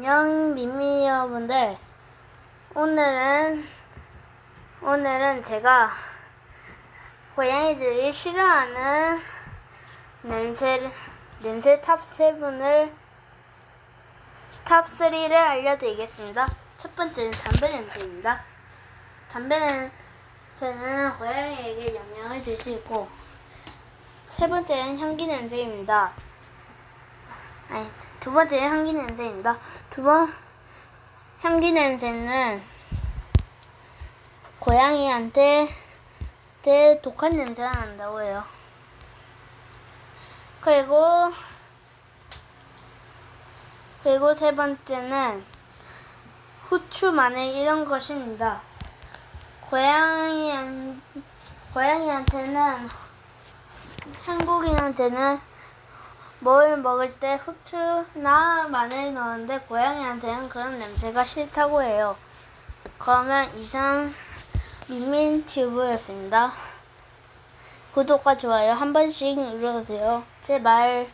안녕 민미 여러분들 오늘은 오늘은 제가 고양이들이 싫어하는 냄새 냄새 탑 7을 탑 3를 알려드리겠습니다. 첫 번째는 담배 냄새입니다. 담배 냄새는 고양이에게 영향을 줄 수 있고 세 번째는 향기 냄새입니다. 아니, 두 번째는 향기 냄새입니다. 두 번, 향기 냄새는 고양이한테 되 독한 냄새가 난다고 해요. 그리고, 그리고 세 번째는 후추, 마늘 이런 것입니다. 고양이한, 고양이한테는, 한국인한테는 뭘 먹을 때 후추나 마늘 넣는데 고양이한테는 그런 냄새가 싫다고 해요. 그러면 이상 민민 튜브였습니다. 구독과 좋아요 한 번씩 눌러주세요. 제발.